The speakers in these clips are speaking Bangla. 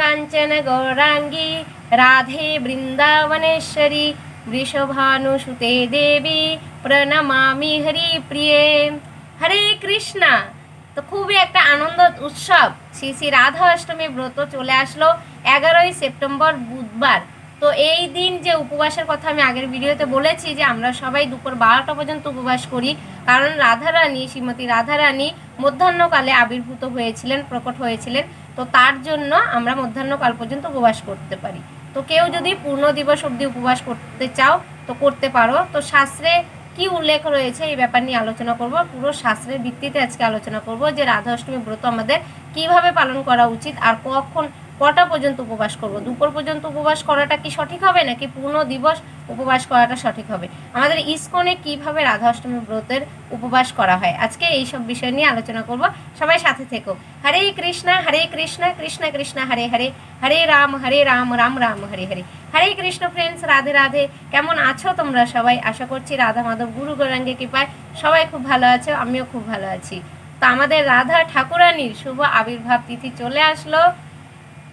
কাঞ্চন গৌরাঙ্গী রাধে বৃন্দাবনেশ্বরী বৃষভানুসুতে দেবী প্রণমামি হরি প্রিয়ে হরে কৃষ্ণা তো খুবই একটা আনন্দ উৎসব। শ্রী শ্রী রাধা অষ্টমী ব্রত চলে আসলো এগারোই সেপ্টেম্বর বুধবার। তো এই দিন যে উপবাসের কথা আমি আগের ভিডিওতে বলেছি যে আমরা সবাই দুপুর বারোটা পর্যন্ত উপবাস করি, কারণ রাধারানী, শ্রীমতী রাধারানী মধ্যাহ্নকালে আবির্ভূত হয়েছিলেন, প্রকট হয়েছিলেন। তো তার জন্য আমরা মধ্যাহ্নকাল পর্যন্ত উপবাস করতে পারি। তো কেউ যদি পূর্ণ দিবস অবধি উপবাস করতে চাও, তো করতে পারো। তো শাস্ত্রে কি উল্লেখ রয়েছে এই ব্যাপার নিয়ে আলোচনা করব। পুরো শাস্ত্রের ভিত্তিতে আজকে আলোচনা করব যে রাধা অষ্টমী ব্রত আমাদের কীভাবে পালন করা উচিত আর কখন কটা পর্যন্ত উপবাস করব? দুপুর পর্যন্ত উপবাস করাটা কি সঠিক হবে নাকি পূর্ণ দিবস উপবাস করাটা সঠিক হবে? আমাদের ইসকনে কীভাবে রাধা অষ্টমী ব্রতের উপবাস করা হয়? আজকে এই সব বিষয় নিয়ে আলোচনা করব। সবাই সাথে থেকো। হরে কৃষ্ণা হরে কৃষ্ণা, কৃষ্ণ কৃষ্ণ, হরে হরে। হরে রাম হরে রাম রাম রাম, হরে হরে। হরে কৃষ্ণ ফ্রেন্ডস রাধে রাধে। কেমন আছো তোমরা সবাই? আশা করছি রাধা মাধব, গুরু গৌরাঙ্গে কৃপায় সবাই খুব ভালো আছো, আমিও খুব ভালো আছি। তো আমাদের রাধা ঠাকুরানীর শুভ আবির্ভাব তিথি চলে আসলো।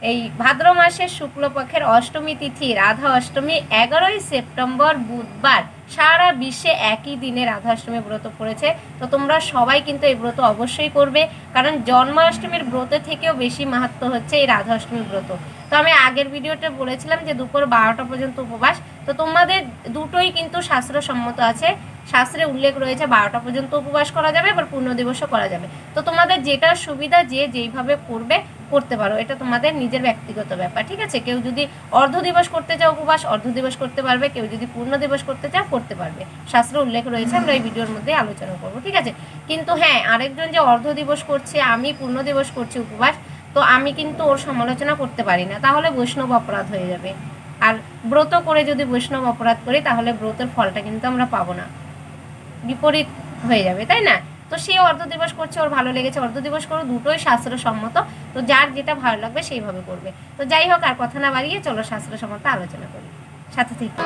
এই ভাদ্র মাসের শুক্লপক্ষের অষ্টমী তিথি, রাধা অষ্টমী, এগারোই সেপ্টেম্বর বুধবার, সারা বিশ্বে একই দিনে রাধা অষ্টমী ব্রত পড়েছে। তো তোমরা সবাই কিন্তু এই ব্রত অবশ্যই করবে, কারণ জন্মাষ্টমীর ব্রত থেকেও বেশি মাহাত্ম হচ্ছে এই রাধা অষ্টমী ব্রত। তো আমি আগের ভিডিওতে বলেছিলাম যে দুপুর বারোটা পর্যন্ত উপবাস। তো তোমাদের দুটোই কিন্তু শাস্ত্রসম্মত আছে। শাস্ত্রে উল্লেখ রয়েছে, বারোটা পর্যন্ত উপবাস করা যাবে, আবার পূর্ণ দিবসও করা যাবে। তো তোমাদের যেটা সুবিধা যে যেইভাবে করবে করতে পারো। এটা তোমাদের নিজের ব্যক্তিগত ব্যাপার, ঠিক আছে? কেউ যদি অর্ধ দিবস করতে চাও উপবাস, অর্ধ দিবস করতে পারবে। কেউ যদি পূর্ণ দিবস করতে চাও, করতে পারবে। শাস্ত্র উল্লেখ রয়েছে, আমরা এই ভিডিওর মধ্যে আলোচনা করব, ঠিক আছে? কিন্তু হ্যাঁ আরেকজন যে অর্ধ দিবস করছে, আমি পূর্ণ দিবস করছি উপবাস, তো আমি কিন্তু ওর সমালোচনা করতে পারি না। তাহলে বৈষ্ণব অপরাধ হয়ে যাবে। আর ব্রত করে যদি বৈষ্ণব অপরাধ করি, তাহলে ব্রতের ফলটা কিন্তু আমরা পাবো না। বিপরীত হয়ে যাবে, তাই না? তো সে অর্ধ দিবস করছে, ওর ভালো লেগেছে, অর্ধ দিবস করো দুটোই শাস্ত্রসম্মত তো যার যেটা ভালো লাগবে সেইভাবে করবে। তো যাই হোক, আর কথা না বাড়িয়ে চলো শাস্ত্রসম্মত আলোচনা করি। সাথে থেকে।